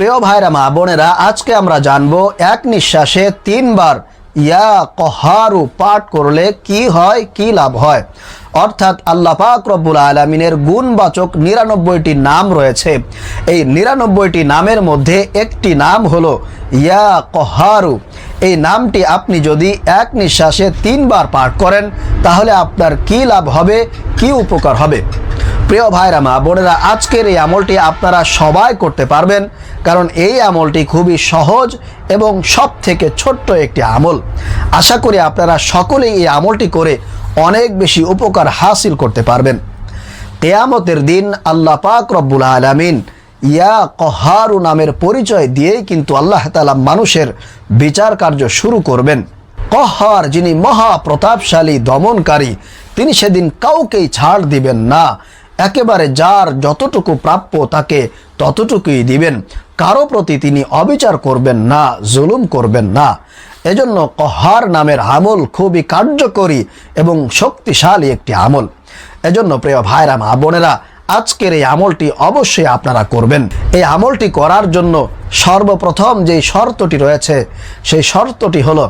প্রিয় ভাইরা, মা বোনেরা, আজকে আমরা জানব এক নিঃশ্বাসে তিনবার ইয়া কহারু পাঠ করলে কি হয়, কি লাভ হয়? অর্থাৎ আল্লাহ পাক রব্বুল আলমিনের গুণবাচক নিরানব্বইটি নাম রয়েছে। এই নিরানব্বইটি নামের মধ্যে একটি নাম হলো ইয়া কহারু। এই নামটি আপনি যদি এক নিঃশ্বাসে তিনবার পাঠ করেন, তাহলে আপনার কি লাভ হবে, কি উপকার হবে? প্রিয় ভাইরা, মা বোনেরা, আজকের এই আমলটি আপনারা সবাই করতে পারবেন, কারণ এই আমলটি খুবই সহজ এবং সব থেকে ছোট্ট একটি আমল। আশা করি আপনারা সকলেই এই আমলটি করে অনেক বেশি উপকার হাসিল করতে পারবেন। কেয়ামতের দিন আল্লাহ পাক রব্বুল আলামিন ইয়া কহারু নামের পরিচয় দিয়েই কিন্তু আল্লাহ তালা মানুষের বিচার কার্য শুরু করবেন। কহার যিনি মহা প্রতাপশালী দমনকারী, তিনি সেদিন কাউকেই ছাড় দিবেন না। একেবারে যার যতটুকু প্রাপ্য তাকে ততটুকুই দিবেন। কারও প্রতি তিনি অবিচার করবেন না, জুলুম করবেন না। এজন্য কহার নামের আমল খুবই কার্যকরী এবং শক্তিশালী একটি আমল। এজন্য প্রিয় ভাইরা, মা বোনেরা, আজকের এই আমলটি অবশ্যই আপনারা করবেন। এই আমলটি করার জন্য সর্বপ্রথম যে শর্তটি রয়েছে, সেই শর্তটি হলো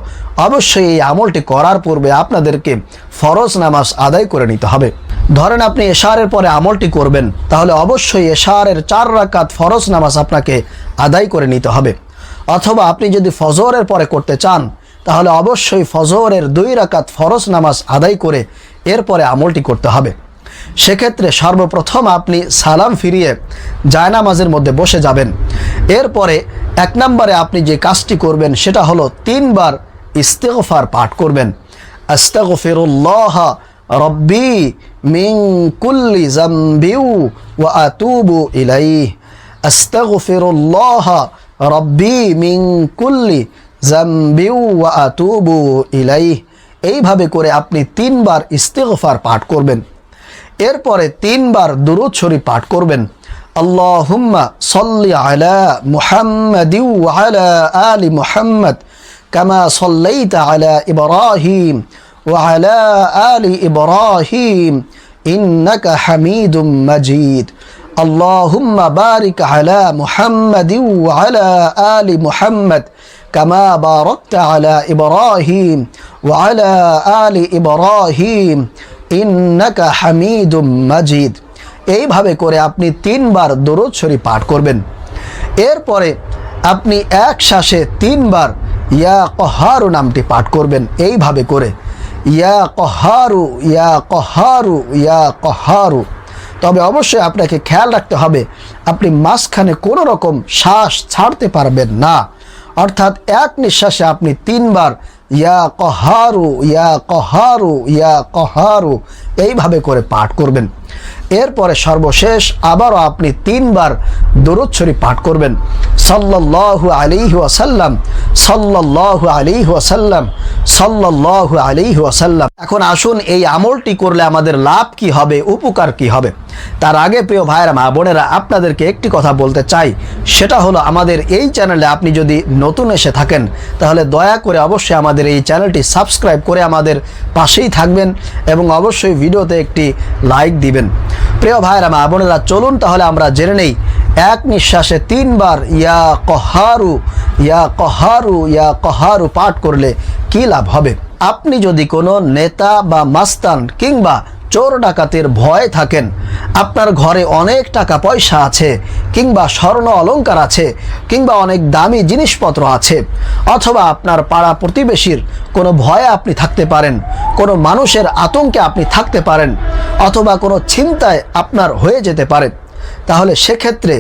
অবশ্যই এই আমলটি করার পূর্বে আপনাদেরকে ফরজ নামাজ আদায় করে নিতে হবে। ধরেন আপনি এশারের পরে আমলটি করবেন, তাহলে অবশ্যই এশারের চার রাকাত ফরজ নামাজ আপনাকে আদায় করে নিতে হবে। অথবা আপনি যদি ফজরের পরে করতে চান, তাহলে অবশ্যই ফজরের দুই রাকাত ফরজ নামাজ আদায় করে এরপরে আমলটি করতে হবে। সেক্ষেত্রে সর্বপ্রথম আপনি সালাম ফিরিয়ে জায়নামাজের মধ্যে বসে যাবেন। এরপরে এক নম্বরে আপনি যে কাজটি করবেন, সেটা হলো তিনবার ইস্তেগফার পাঠ করবেন। আস্তাগফিরুল্লাহ রব্বি মিং কুল্লি জামবিউ ওয়া আতুবু ইলাইহ। আস্তাগফিরুল্লাহ রব্বি মিং কুল্লি জামবিউ ওয়া আতুবু ইলাইহ। এইভাবে করে আপনি তিনবার ইস্তেগফার পাঠ করবেন। এরপরে তিনবার দুরুদ শরীফ পাঠ করবেন। আল্লাহুম্মা সল্লি আলা মুহাম্মাদি আলা আলি মুহাম্মদ কামা সল্লাইতা আলা ইব্রাহিম وعلى آل إبراهيم إنك حميد مجيد اللهم بارك على محمد وعلى آل محمد كما باركت على إبراهيم وعلى آل إبراهيم ইন্নাকা হামিদুম মাজিদ এইভাবে করে আপনি তিনবার দরুদ শরীফ পাঠ করবেন এরপরে আপনি এক শ্বাসে তিনবার ইয়া কহারু নামটি পাঠ করবেন এইভাবে করে ইয়া কহারু ইয়া কহারু ইয়া কহারু। তবে অবশ্যই আপনাকে খেয়াল রাখতে হবে, আপনি মাঝখানে কোনো রকম শ্বাস ছাড়তে পারবেন না। অর্থাৎ এক নিঃশ্বাসে আপনি তিনবার ইয়া কহারু ইয়া কহারু ইয়া কহারু, এইভাবে করে পাঠ করবেন। এরপরে সর্বশেষ আবারও আপনি তিনবার দরুদ শরীফ পাঠ করবেন। সাল্লাল্লাহু আলাইহি ওয়াসাল্লাম, সাল্লাল্লাহু আলাইহি ওয়াসাল্লাম, সাল্লাল্লাহু আলাইহি ওয়াসাল্লাম। এখন আসুন এই আমলটি করলে আমাদের লাভ কি হবে, উপকার কি হবে? তার আগে প্রিয় ভাইয়েরা, মা বোনেরা, আপনাদেরকে একটি কথা বলতে চাই। সেটা হলো আমাদের এই চ্যানেলে আপনি যদি নতুন এসে থাকেন, তাহলে দয়া করে অবশ্যই আমাদের এই চ্যানেলটি সাবস্ক্রাইব করে আমাদের পাশেই থাকবেন এবং অবশ্যই ভিডিওতে একটি লাইক দিবেন। প্রিয় ভাইয়েরা, মা বোনেরা, চলুন তাহলে আমরা জেনে নেই। এক নিঃশ্বাসে তিনবার ইয়া কহারু ইয়া কহারু ইয়া কহারু পাঠ করলে কি লাভ হবে? আপনি যদি কোনো নেতা বা মাস্তান কিংবা চোর ডাকাতের ভয় থাকেন, আপনার ঘরে অনেক টাকা পয়সা আছে, কিংবা স্বর্ণ অলংকার আছে, কিংবা অনেক দামি জিনিসপত্র আছে, অথবা আপনার পাড়া প্রতিবেশীর কোনো ভয়ে আপনি থাকতে পারেন, কোনো মানুষের আতঙ্কে আপনি থাকতে পারেন অথবা কোনো চিন্তায় আপনার হয়ে যেতে পারে। তাহলে সেক্ষেত্রে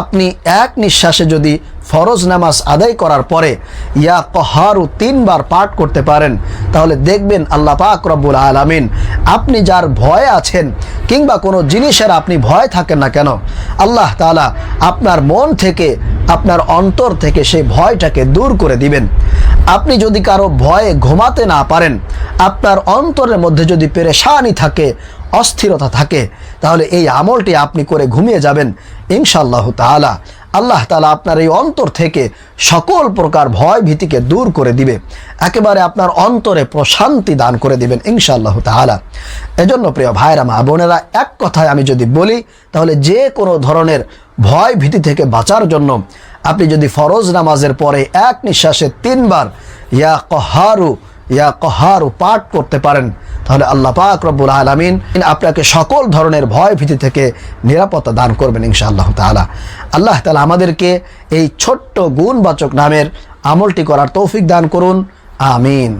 আপনি এক নিঃশ্বাসে যদি ফরজ নামাজ আদায় করার পরে ইয়া কহারু তিনবার পাঠ করতে পারেন, তাহলে দেখবেন আল্লাহ পাক রব্বুল আলামিন আপনি যার ভয়ে আছেন কিংবা কোনো জিনিসের আপনি ভয় থাকেন না কেন, আল্লাহ তালা আপনার মন থেকে, আপনার অন্তর থেকে সেই ভয়টাকে দূর করে দিবেন। আপনি যদি কারও ভয়ে ঘুমাতে না পারেন, আপনার অন্তরের মধ্যে যদি পেরেশানি থাকে অস্থিরতা থাকে, তাহলে এই আমলটি আপনি করে ঘুমিয়ে যাবেন ইনশাল্লাহ তাআলা। আল্লাহ তালা আপনার এই অন্তর থেকে সকল প্রকার ভয় ভীতিকে দূর করে দিবে, একেবারে আপনার অন্তরে প্রশান্তি দান করে দিবেন ইনশাআল্লাহ তালা এজন্য প্রিয় ভাইরা মা বোনেরা, এক কথায় আমি যদি বলি, তাহলে যে কোনো ধরনের ভয় ভীতি থেকে বাঁচার জন্য আপনি যদি ফরজ নামাজের পরে এক নিঃশ্বাসে তিনবার, ইয়া কহারু ইয়া পাঠ করতে পারেন। তাহলে আল্লাহ পাক রব্বুল আলমিন আপনাকে সকল ধরনের ভয় ভীতি থেকে নিরাপত্তা দান করবেন ইনশাআল্লাহ তালা আল্লাহ তালা আমাদেরকে এই ছোট্ট গুণবাচক নামের আমলটি করার তৌফিক দান করুন। আমিন।